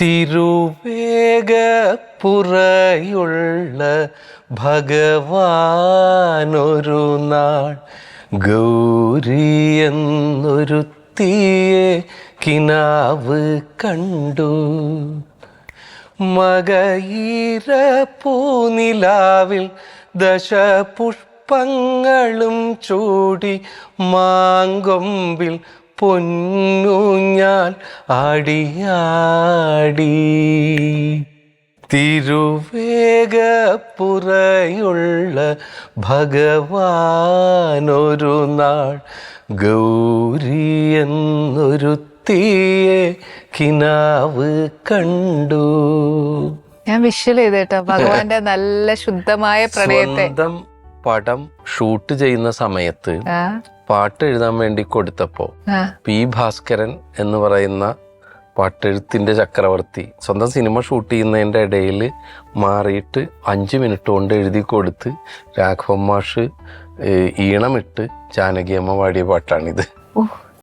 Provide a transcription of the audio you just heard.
തിരുവേഗപ്പുറയുള്ള ഭഗവാനൊരു നാൾ ഗൗരിയെന്നൊരു തീയെ കിനാവ് കണ്ടു. മകയിര പൂനിലാവിൽ ദശപുഷ്പങ്ങളും ചൂടി മാങ്കൊമ്പിൽ പൊന്നൂഞ്ഞാൽ ആടിയാടി. തിരുവേഗപ്പുറയുള്ള ഭഗവാനൊരു നാൾ ഗൗരി എന്നൊരു തീയെ കിനാവ് കണ്ടു. ഞാൻ വിഷ്വൽ ചെയ്തേട്ടോ ഭഗവാന്റെ നല്ല ശുദ്ധമായ പ്രണയത്തെ. പടം ഷൂട്ട് ചെയ്യുന്ന സമയത്ത് പാട്ട് എഴുതാൻ വേണ്ടി കൊടുത്തപ്പോ ആ, പി ഭാസ്കരൻ എന്ന് പറയുന്ന പാട്ടെഴുത്തിന്റെ ചക്രവർത്തി സ്വന്തം സിനിമ ഷൂട്ട് ചെയ്യുന്നതിന്റെ ഇടയിൽ മാറിയിട്ട് അഞ്ച് മിനിറ്റ് കൊണ്ട് എഴുതി കൊടുത്ത് രാഘവൻ മാഷ് ഈണമിട്ട് ജാനകിയമ്മ പാടിയ പാട്ടാണിത്. ഓ